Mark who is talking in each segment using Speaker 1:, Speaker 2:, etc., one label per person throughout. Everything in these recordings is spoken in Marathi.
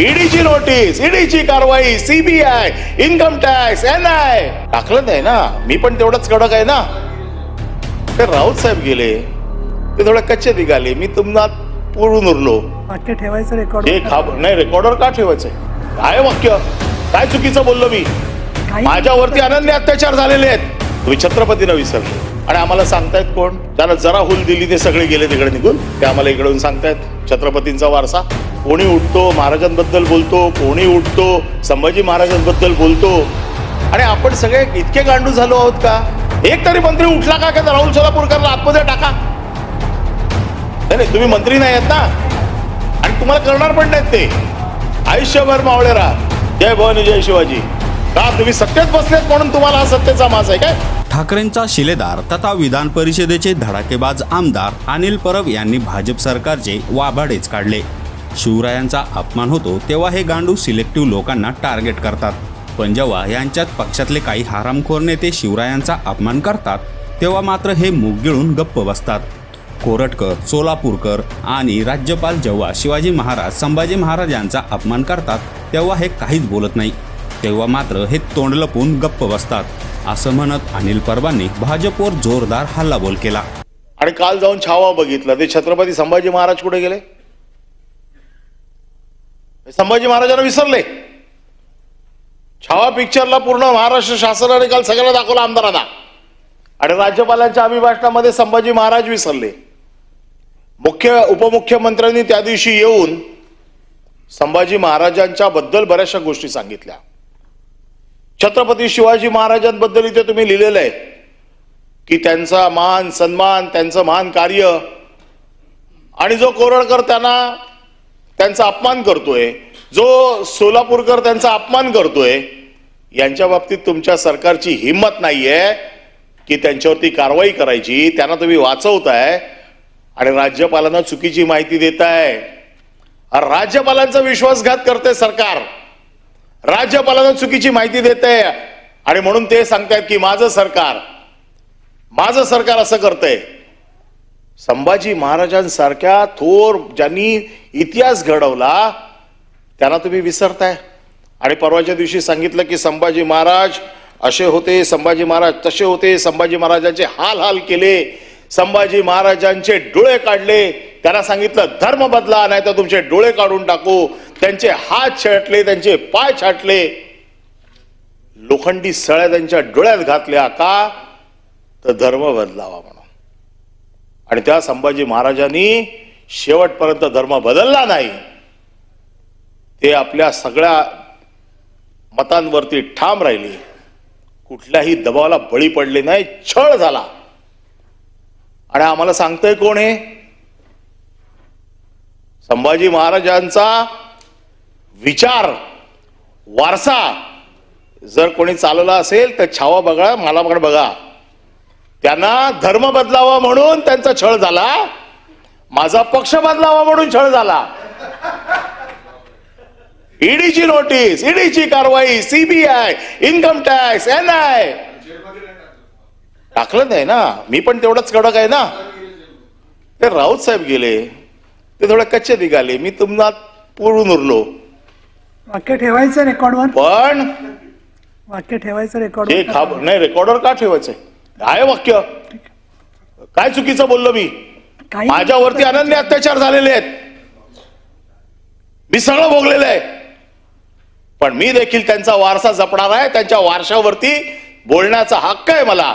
Speaker 1: ईडीची नोटीस ईडीची कारवाई CBI income tax N I टाकलं नाही ना. मी पण तेवढंच कडक आहे ना. ते राऊत साहेब गेले. ते थोडे कच्चे निघाले. मी तुम्हाला पुरून उरलो.
Speaker 2: वाक्य ठेवायचं रेकॉर्ड
Speaker 1: हे खाब नाही रेकॉर्डर का ठेवायचंय? काय वाक्य? काय चुकीचं बोललो मी? माझ्यावरती अनन्य अत्याचार झालेले आहेत. तुम्ही छत्रपतीनं विसरले. आणि आम्हाला सांगतायत कोण? त्याला जरा हुल दिली ते सगळे गेले तिकडे निघून. ते आम्हाला इकडून सांगतायत. छत्रपतींचा वारसा. कोणी उठतो महाराजांबद्दल बोलतो कोणी उठतो संभाजी महाराजांबद्दल बोलतो. आणि आपण सगळे इतके गांडू झालो आहोत का? एक तरी मंत्री उठला का का? राहुल सोलापूरकरला आतमध्ये टाका. नाही नाही तुम्ही मंत्री नाही आहेत ना. आणि तुम्हाला करणार पण नाहीत ते. आयुष्यभर मावळे राहा. जय भवानी जय शिवाजी. का तुम्ही सत्तेत बसलेत म्हणून तुम्हाला हा सत्तेचा मास आहे काय?
Speaker 3: ठाकरेंचा शिलेदार तथा विधान परिषदेचे धडाकेबाज आमदार अनिल परब यांनी भाजप सरकारचे वाभाडेच काढले. शिवरायांचा अपमान होतो तेव्हा हे गांडू सिलेक्टिव्ह लोकांना टार्गेट करतात. पण जेव्हा यांच्यात पक्षातले काही हारामखोर नेते शिवरायांचा अपमान करतात तेव्हा मात्र हे मूग गिळून गप्प बसतात. कोरटकर सोलापूरकर आणि राज्यपाल जेव्हा शिवाजी महाराज संभाजी महाराज यांचा अपमान करतात तेव्हा हे काहीच बोलत नाही. तेव्हा मात्र हे तोंड लपून गप्प बसतात. असं म्हणत अनिल परबांनी भाजपवर जोरदार हल्लाबोल केला.
Speaker 1: आणि काल जाऊन छावा बघितला. ते छत्रपती संभाजी महाराज कुठे गेले? संभाजी महाराजांना विसरले. छावा पिक्चरला पूर्ण महाराष्ट्र शासनाने काल सगळ्यांना दाखवलं आमदारांना. आणि राज्यपालांच्या अभिभाषणामध्ये संभाजी महाराज विसरले. मुख्य उपमुख्यमंत्र्यांनी त्या दिवशी येऊन संभाजी महाराजांच्या बद्दल बऱ्याचशा गोष्टी सांगितल्या. छत्रपती शिवाजी महाराजांबद्दल इथे तुम्ही लिहिलेलं आहे की त्यांचा मान सन्मान त्यांचं महान कार्य आणि जो कोरळकर त्यांना त्यांचा अपमान करतोय जो सोलापूरकर त्यांचा अपमान करतोय यांच्या बाबतीत तुमच्या सरकारची हिंमत नाहीये की त्यांच्यावरती कारवाई करायची. त्यांना तुम्ही वाचवताय आणि राज्यपालांना चुकीची माहिती देताय. राज्यपालांचा विश्वासघात करते सरकार. राज्यपालांना चुकीची माहिती देते आणि म्हणून ते सांगतायत की माझं सरकार माझं सरकार असं करतंय. संभाजी महाराजांसारख्या थोर ज्यांनी इतिहास घडवला त्यांना तुम्ही विसरताय. आणि परवाच्या दिवशी सांगितलं की संभाजी महाराज असे होते संभाजी महाराज तसे होते संभाजी महाराजांचे हाल हाल केले संभाजी महाराजांचे डोळे काढले. त्यांना सांगितलं धर्म बदला नाही तर तुमचे डोळे काढून टाकू. त्यांचे हात छाटले त्यांचे पाय छाटले. लोखंडी सळ्या त्यांच्या डोळ्यात घातल्या का? तर धर्म बदलावा म्हणून. आणि त्या संभाजी महाराजांनी शेवटपर्यंत धर्म बदलला नाही. ते आपल्या सगळ्या मतांवरती ठाम राहिले. कुठल्याही दबावाला बळी पडले नाही छळ झाला. आणि आम्हाला सांगतंय कोण आहे संभाजी महाराजांचा विचार वारसा. जर कोणी चालवला असेल तर छावा बघा मला बघा. त्यांना धर्म बदलावा म्हणून त्यांचा छळ झाला. माझा पक्ष बदलावा म्हणून छळ झाला. ईडीची नोटीस ईडीची कारवाई CBI income tax N I टाकलं नाही ना. मी पण तेवढंच कडक आहे ना. ते राऊत साहेब गेले. ते थोडे कच्चे निघाले. मी तुम्हाला पुरून उरलो.
Speaker 2: वाक्य ठेवायचं रेकॉर्डवर
Speaker 1: पण
Speaker 2: वाक्य ठेवायचं रेकॉर्ड
Speaker 1: नाही रेकॉर्डर का ठेवायचंय? काय वाक्य? काय चुकीचं बोललो मी? माझ्यावरती अनन्य अत्याचार झालेले आहेत. मी सगळं भोगलेलं आहे. पण मी देखील त्यांचा वारसा जपणार आहे. त्यांच्या वारशावरती बोलण्याचा हक्क आहे मला.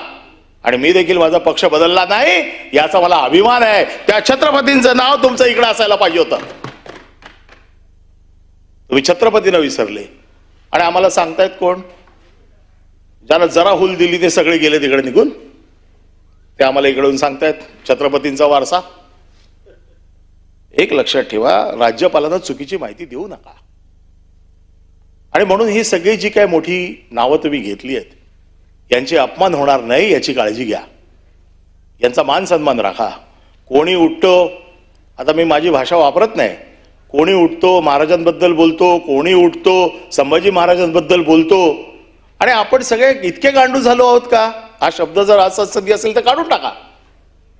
Speaker 1: आणि मी देखील माझा पक्ष बदलला नाही याचा मला अभिमान आहे. त्या छत्रपतींचं नाव तुमचं इकडे असायला पाहिजे होतं. तुम्ही छत्रपतीनं विसरले. आणि आम्हाला सांगतायत कोण? ज्याला जरा हुल दिली ते सगळे गेले तिकडे निघून. ते आम्हाला इकडून सांगतायत छत्रपतींचा वारसा. एक लक्षात ठेवा राज्यपालांना चुकीची माहिती देऊ नका. आणि म्हणून ही सगळी जी काय मोठी नावं तुम्ही घेतली आहेत यांचे अपमान होणार नाही याची काळजी घ्या. यांचा मान सन्मान राखा. कोणी उठतो आता मी माझी भाषा वापरत नाही. कोणी उठतो महाराजांबद्दल बोलतो कोणी उठतो संभाजी महाराजांबद्दल बोलतो आणि आपण सगळे इतके गांडू झालो आहोत का? हा शब्द जर असा असेल तर काढून टाका.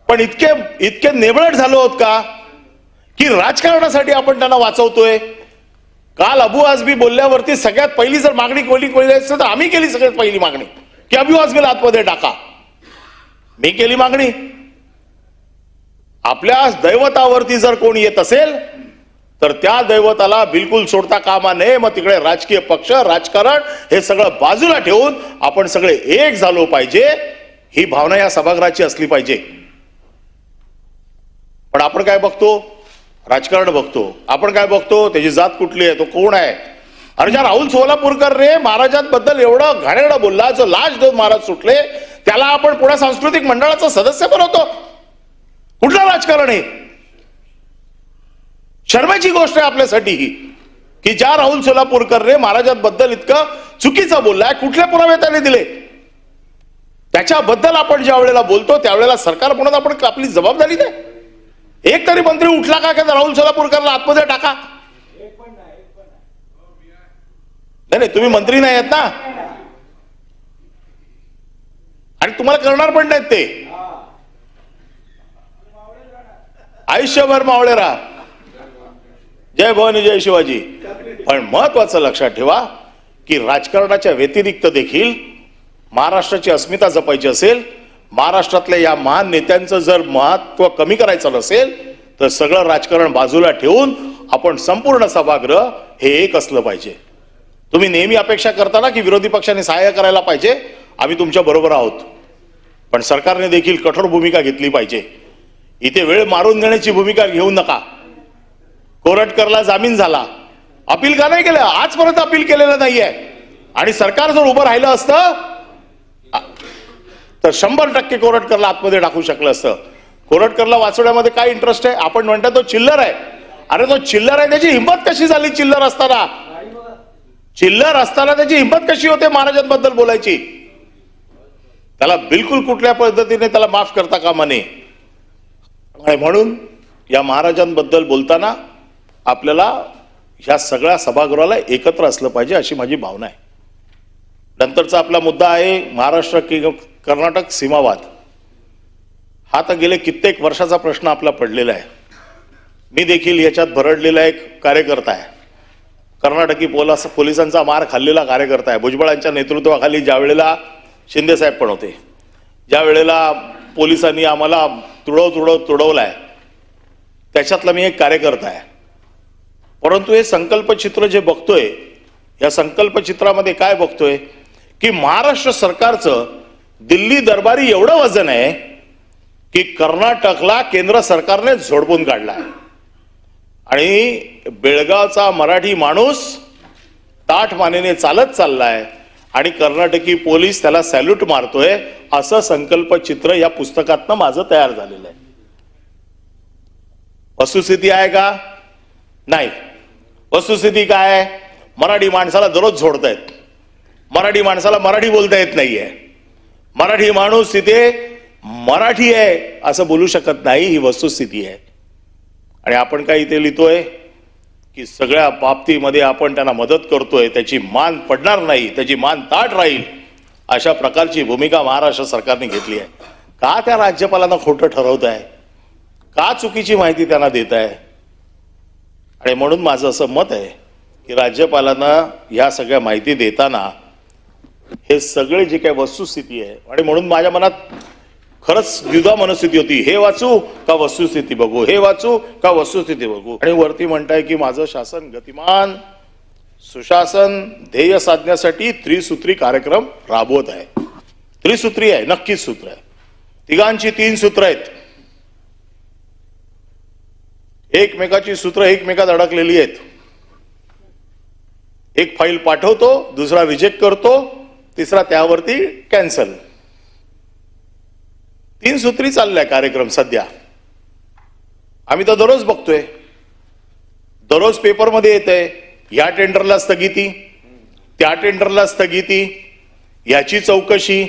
Speaker 1: पण इतके इतके नेबळट झालो आहोत का? की राजकारणासाठी आपण त्यांना वाचवतोय. काल अबू आजबी बोलल्यावरती सगळ्यात पहिली जर मागणी कोणी केली असते तर आम्ही केली सगळ्यात पहिली मागणी. की अबू आजबीला आतमध्ये टाका. मी केली मागणी. आपल्या दैवतावरती जर कोणी येत असेल तर त्या दैवताला बिलकुल सोडता कामा नये. मग तिकडे राजकीय पक्ष राजकारण हे सगळं बाजूला ठेवून आपण सगळे एक झालो पाहिजे. ही भावना या सभागृहाची असली पाहिजे. पण आपण काय बघतो? राजकारण बघतो. आपण काय बघतो? त्याची जात कुठली आहे? तो कोण आहे? अरे ज्या राहुल सोलापूरकर रे महाराजांबद्दल एवढं घाणेरडं बोलला जो लाज देव महाराज सुटले त्याला आपण पुण्या सांस्कृतिक मंडळाचा सदस्य बनवतो. कुठलं राजकारण आहे? शर्मेची गोष्ट आहे आपल्यासाठी ही. की ज्या राहुल सोलापूरकर रे महाराजांबद्दल इतकं चुकीचं बोललाय कुठल्या पुरावे त्याने दिले? त्याच्याबद्दल आपण ज्या वेळेला बोलतो त्यावेळेला सरकार म्हणून आपण आपली जबाबदारी दे. एक तरी मंत्री उठला का की राहुल सोलापूरकरला आतमध्ये टाका? नाही नाही तुम्ही मंत्री नाही आहेत ना? आणि तुम्हाला करणार पण नाहीत ते. आयुष्यभर मावळे राहा. जय भवानी जय शिवाजी. पण महत्वाचं लक्षात ठेवा की राजकारणाच्या व्यतिरिक्त देखील महाराष्ट्राची अस्मिता जपायची असेल महाराष्ट्रातल्या या महान नेत्यांचं जर महत्त्व कमी करायचं नसेल तर सगळं राजकारण बाजूला ठेवून आपण संपूर्ण सभागृह हे एक असलं पाहिजे. तुम्ही नेहमी अपेक्षा करताना की विरोधी पक्षाने सहाय्य करायला पाहिजे? आम्ही तुमच्या बरोबर आहोत. पण सरकारने देखील कठोर भूमिका घेतली पाहिजे. इथे वेळ मारून देण्याची भूमिका घेऊ नका. कोरटकरला जामीन झाला. अपील का नाही केलं? आजपर्यंत अपील केलेलं नाहीये. आणि सरकार जर उभं राहिलं असतं तर शंभर टक्के कोरटकरला आतमध्ये टाकू शकलं असतं. कोरटकरला वाचवण्यामध्ये काय इंटरेस्ट आहे? आपण म्हणतो तो चिल्लर आहे. अरे तो चिल्लर आहे त्याची हिंमत कशी झाली चिल्लर असताना? चिल्लर असताना त्याची हिंमत कशी होते महाराजांबद्दल बोलायची? त्याला बिलकुल कुठल्या पद्धतीने त्याला माफ करता कामा नये. म्हणून या महाराजांबद्दल बोलताना आपल्याला ह्या सगळ्या सभागृहाला एकत्र असलं पाहिजे अशी माझी भावना आहे. नंतरचा आपला मुद्दा आहे महाराष्ट्र कि कर्नाटक सीमावाद. हा तर गेले कित्येक वर्षाचा प्रश्न आपला पडलेला आहे. मी देखील याच्यात भरडलेला एक कार्यकर्ता आहे. कर्नाटकी पोलास पोलिसांचा मार खाल्लेला कार्यकर्ता आहे. भुजबळांच्या नेतृत्वाखाली ज्या वेळेला शिंदेसाहेब पण होते. ज्या वेळेला पोलिसांनी आम्हाला तुडव तुडव आहे त्याच्यातला मी एक कार्यकर्ता आहे. परंतु हे संकल्पचित्र जे बघतोय या संकल्पचित्रामध्ये काय बघतोय की महाराष्ट्र सरकारचं दिल्ली दरबारी एवढं वजन आहे की कर्नाटकला केंद्र सरकारने झोडपून काढला आणि बेळगावचा मराठी माणूस ताठ मानेने चालत चाललाय आणि कर्नाटकी पोलीस त्याला सॅल्यूट मारतोय असं संकल्पचित्र या पुस्तकातनं माझं तयार झालेलं आहे. वस्तुस्थिती आहे का? नाही. वस्तुस्थिती काय आहे? मराठी माणसाला दररोज झोडतायत मराठी माणसाला मराठी बोलता येत नाहीये. मराठी माणूस तिथे मराठी आहे असं बोलू शकत नाही ही वस्तुस्थिती आहे. आणि आपण काय इथे लिहितोय? की सगळ्या बाबतीमध्ये आपण त्यांना मदत करतोय त्याची मान पडणार नाही त्याची मान ताट राहील अशा प्रकारची भूमिका महाराष्ट्र सरकारने घेतली आहे. का त्या राज्यपालांना खोटं ठरवत आहे का चुकीची माहिती त्यांना देत आहे आणि म्हणून माझं असं मत आहे की राज्यपालांना ह्या सगळ्या माहिती देताना हे सगळे जे काही वस्तुस्थिती आहे आणि म्हणून माझ्या मनात खरंच द्विधा मनस्थिती होती हे वाचू का वस्तुस्थिती बघू हे वाचू का वस्तुस्थिती बघू? आणि वरती म्हणताय की माझं शासन गतिमान सुशासन ध्येय साधण्यासाठी त्रिसूत्री कार्यक्रम राबवत आहे. त्रिसूत्री आहे नक्कीच सूत्र आहे. तिघांची तीन सूत्र आहेत. एकमेकाची सूत्र एकमेकात अडकलेली आहेत. एक फाईल पाठवतो दुसरा रिजेक्ट करतो तिसरा त्यावरती कॅन्सल तीन सूत्री चाललाय कार्यक्रम सध्या. आम्ही तर दररोज बघतोय. दररोज पेपरमध्ये येत आहे या टेंडरला स्थगिती त्या टेंडरला स्थगिती याची चौकशी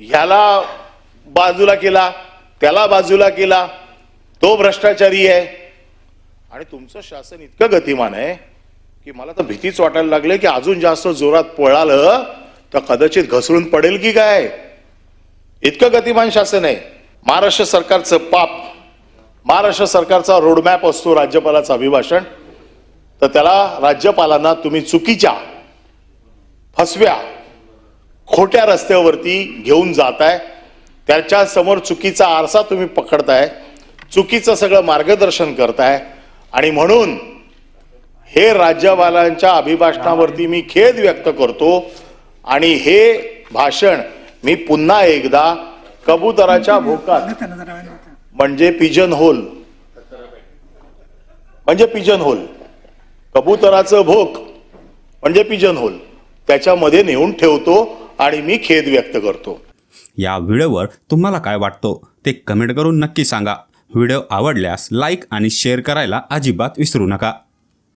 Speaker 1: ह्याला बाजूला केला त्याला बाजूला केला तो भ्रष्टाचारी आहे. आणि तुमचं शासन इतकं गतिमान आहे की मला तर भीतीच वाटायला लागले की अजून जास्त जोरात पळालं तर कदाचित घसरून पडेल की काय? इतकं गतिमान शासन आहे. महाराष्ट्र सरकारचं पाप महाराष्ट्र सरकारचा रोडमॅप असतो राज्यपालाचं अभिभाषण. तर त्याला राज्यपालांना तुम्ही चुकीच्या फसव्या खोट्या रस्त्यावरती घेऊन जाताय. त्याच्यासमोर चुकीचा आरसा तुम्ही पकडताय. चुकीचं सगळं मार्गदर्शन करताय. आणि म्हणून हे राज्यपालांच्या अभिभाषणावरती मी खेद व्यक्त करतो आणि हे भाषण मी पुन्हा एकदा कबुतराच्या भोकात. म्हणजे पिजन होल. म्हणजे पिजन होल. कबुतराचं भोक म्हणजे पिजन होल. त्याच्यामध्ये नेऊन ठेवतो आणि मी खेद व्यक्त करतो.
Speaker 3: या व्हिडिओवर तुम्हाला काय वाटतो ते कमेंट करून नक्की सांगा. व्हिडिओ आवडल्यास लाईक आणि शेअर करायला अजिबात विसरू नका.